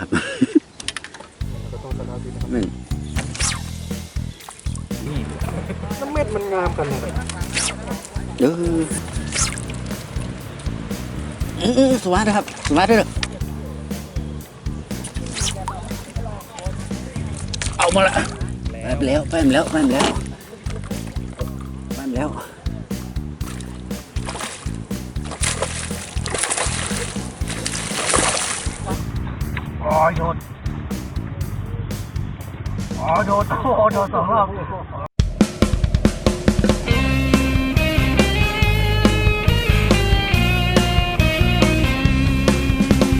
ครับก็ต้องสตาร์ทดีนะครับหนึ่งน้ำเม็ดมันงามกันเลยเออเออเออสวัสดีครับ สวัสดีเด้อเอามาละไปแล้วไปแล้วไปแล้วไปแล้ว อโดนอ๋อโดนโอ้โดนสองรอบ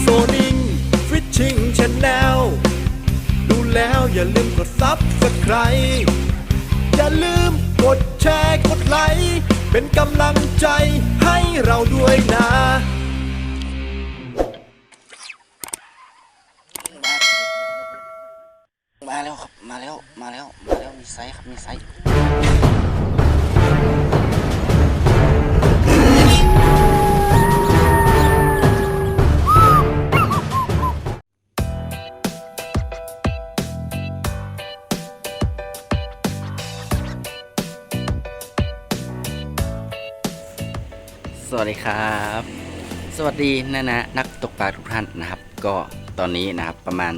โซนิงฟิชชิงชแนลดูแล้วอย่าลืมกดซับสไคร์อย่าลืมกดแชร์กดไลค์เป็นกำลังใจให้เราด้วยนะ แล้วมาแล้ว มาแล้วมีไซส์ครับ มีไซส์สวัสดีครับ สวัสดีนะนะนักตกปลาทุกท่านนะครับ ก็ตอนนี้นะครับประมาณ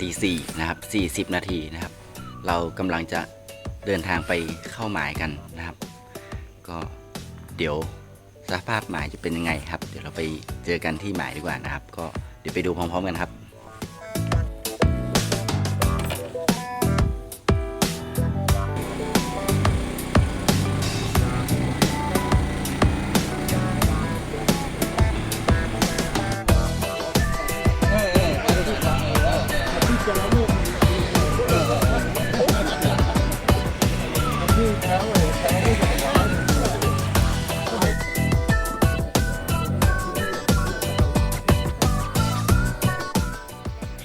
ตีสี่นะครับสี่สิบนาทีนะครับ เรากำลังจะเดินทางไปเข้าหมายกันนะครับ ก็เดี๋ยวสภาพหมายจะเป็นยังไงครับ เดี๋ยวเราไปเจอกันที่หมายดีกว่านะครับ ก็เดี๋ยวไปดูพร้อมๆกันครับ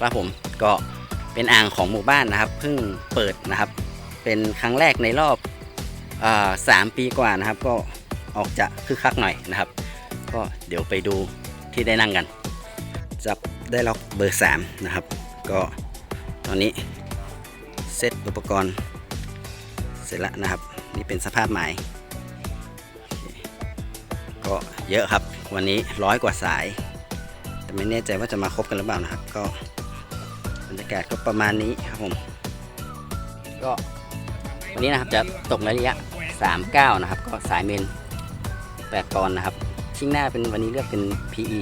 ครับผมก็เป็นอ่างของหมู่บ้านนะครับเพิ่งเปิดนะครับ เป็นครั้งแรกในรอบสามปีกว่านะครับ ก็ออกจะคึกคักหน่อยนะครับ ก็เดี๋ยวไปดูที่ได้นั่งกัน จับได้ล็อกเบอร์สามนะครับ ก็ตอนนี้เซตอุปกรณ์เสร็จแล้วนะครับ นี่เป็นสภาพหมายก็เยอะครับวันนี้ร้อยกว่าสาย แต่ไม่แน่ใจว่าจะมาครบกันหรือเปล่านะครับ ก็ บรรยากาศก็ประมาณนี้ครับผม ก็วันนี้นะครับจะตกในระยะ 39 นะครับ ก็สายเมน 8 ปอนด์นะครับ ชิงหน้าเป็นวันนี้เลือกเป็น PE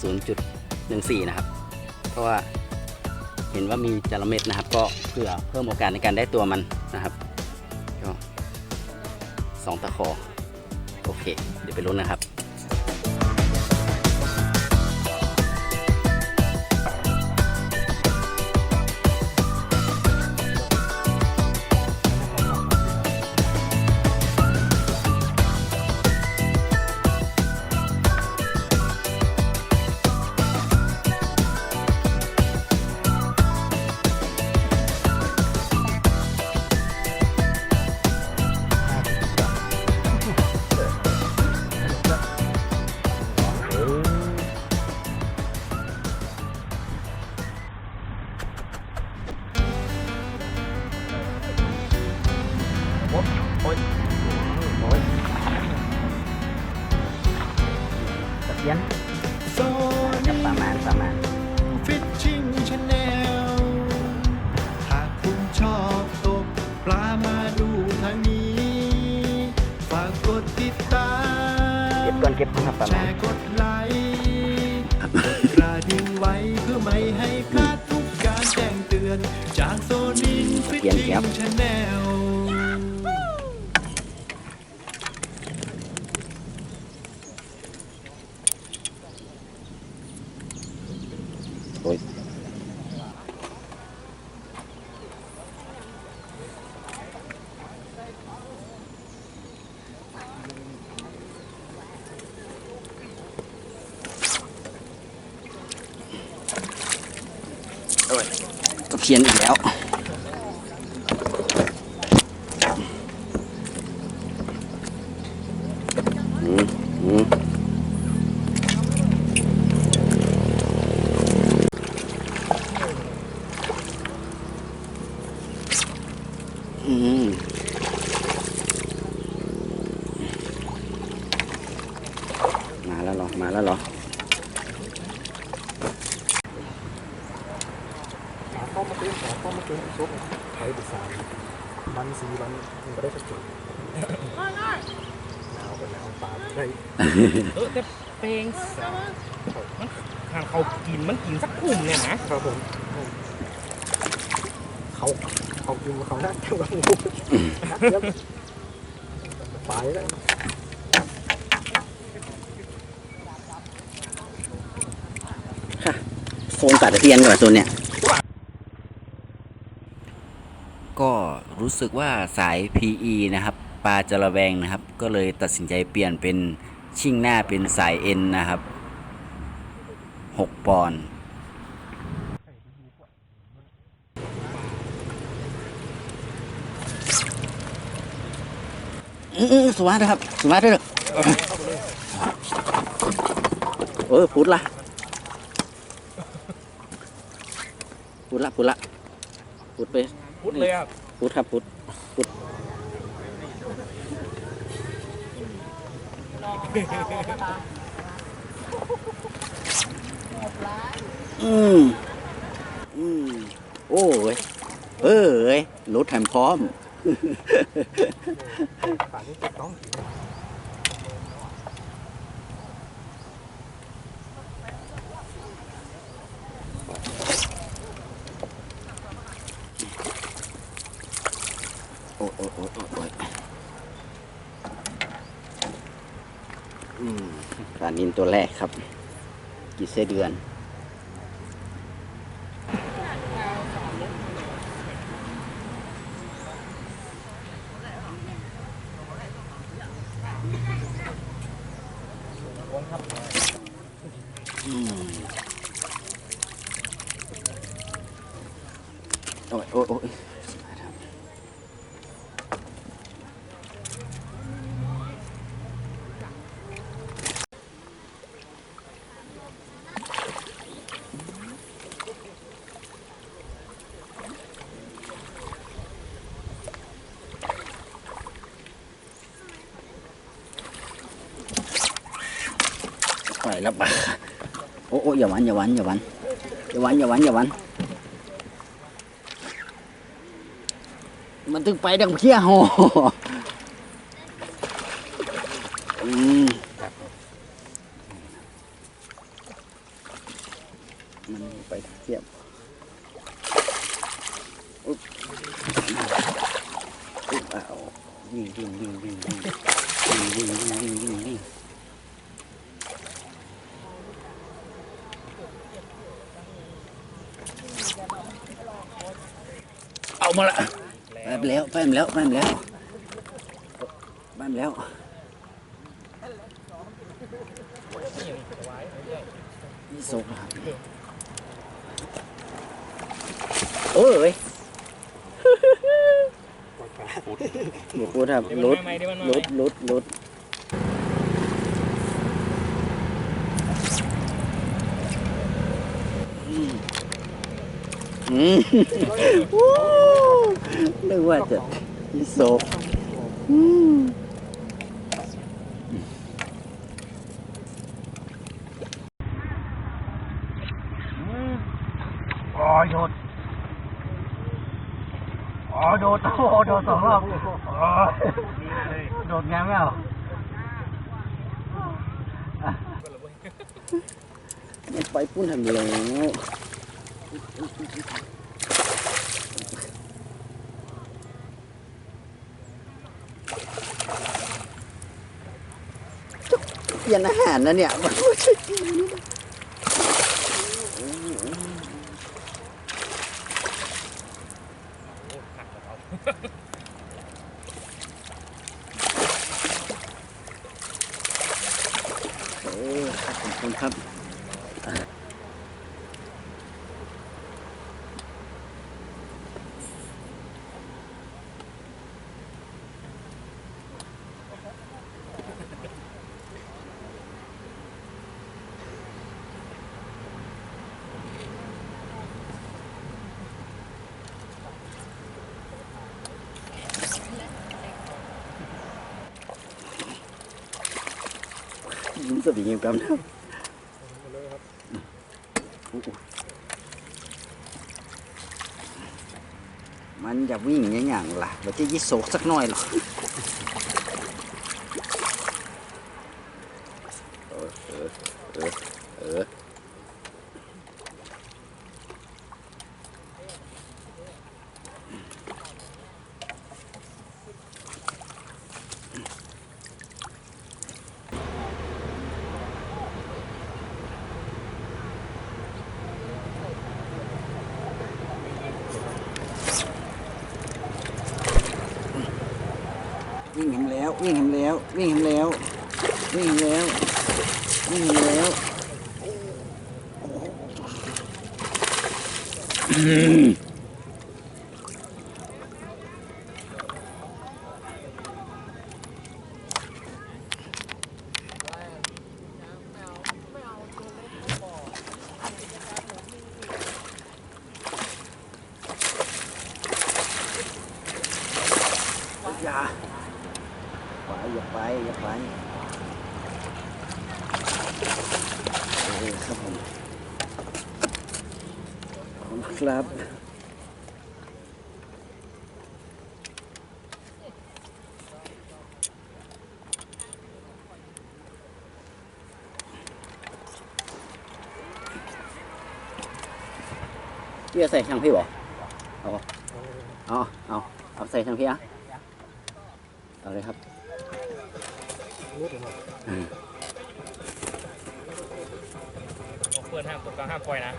0.14 นะครับ เพราะว่าเห็นว่ามีจระเม็ดนะครับ ก็เพื่อเพิ่มโอกาสในการได้ตัวมันนะครับก็สองตะขอ โอเค เดี๋ยวไปลุ้นนะครับ ก็บก่อนเก็บก่อนครับประแชมาณร์กดไลค์กดกระดิ่งไว้เพื่อไม่ให้พลาดทุกการแจ้งเตือน จากโซนินฟิตเปลี่ยนติ้แก๊ปงชแนลโอ้ยโอ้ย ตะเพียนอีกแล้วอืมอืม อมาเต็มหอเข้ามาเต็มซุปไทยดิสานมันสีมันมันก็ได้สักจุดหนาวกันแล้วปากได้เออแต่เพลงสาวมันทางเขากินมันกินสักกลุ่มเนี่ยนะครับผมเขาเขากินเขาได้เท่ากับงูไปแล้วโซนป่าตะเพียนก่อนโซนเนี่ย ก็ รู้สึกว่าสาย PE นะครับปลาจะระแวงนะครับ ก็เลยตัดสินใจเปลี่ยนเป็นชิ่งหน้าเป็นสาย N นะครับ 6 ปอนด์สวัสดีครับสวัสดีครับเออพุดละพุดละพุดละพุดไปพุดเลยอะ พุดครับพุทธพุทธอืมอืมโอ้ยเออเอ้ยรถแถมพร้อม ป่านนี้ติดต้อง โอ้โอ้โอ้โอ้โอ้ยอืม ปลานินตัวแรกครับ กี่เสเดือนโอ้ยโอ้ย โอ้ยปแล้วปะโอ้โอ้อย่าหวันอย่าหวันอย่าหวันอย่าหวันอย่าหวันอย่าหวันมันถึงไปดังเพี้ยโหอืมมันไปเทียบอุ๊บอุ๊บเอาวิ่งวิ่งวิ่งวิ่งวิ่งวิ่งวิ่งวิ่งวิ่งวิ่งวิ่ง เอา มาละไปแล้วไปแล้วไปแล้วไปแล้วนี่สุกครับโอ้ยหมูพูดครับเดี๋ยวมันลุดมาใหม่เดี๋ยวมันมาใหลุม่ดลุดลุดอืมอืมวู้ นึกว่าจะอีโซกอืมอ๋อโดดอ๋อโดดโอ้โดดสองรอบอ๋อโดดไงไม่เอามันไปปุ้นทำแล้ว ลี่ยนอาหารนะเนี่ยมันไม่ใช่กินโอ้ขอบคุณครับ สติยังกำลังมันจะวิ่งอย่างล่ะเราจะยิ่งโศกสักหน่อยหรอ แล้ววิ่งเห็นแล้ววิ่งเห็นแล้ววิ่งเห็นแล้ววิ่งเห็นแล้วอย่าไป อย่าไปอย่าไปเออครับผมขอบคุณครับพี่จะใส่ช่างพี่บ่เอาเอาเอาเอาใส่ช่างพี่อะเอาเลยครับ รู้ถึงว่าเปิดห้ามตกกลางห้ามปล่อยนะ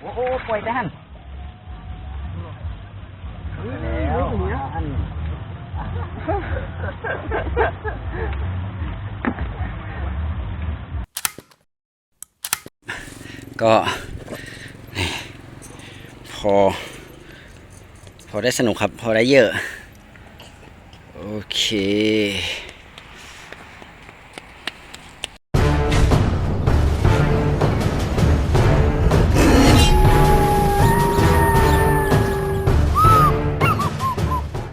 โอ้โหปล่อยด้านแล้วอัน ก็พอ พอได้สนุกครับ พอได้เยอะ โอเค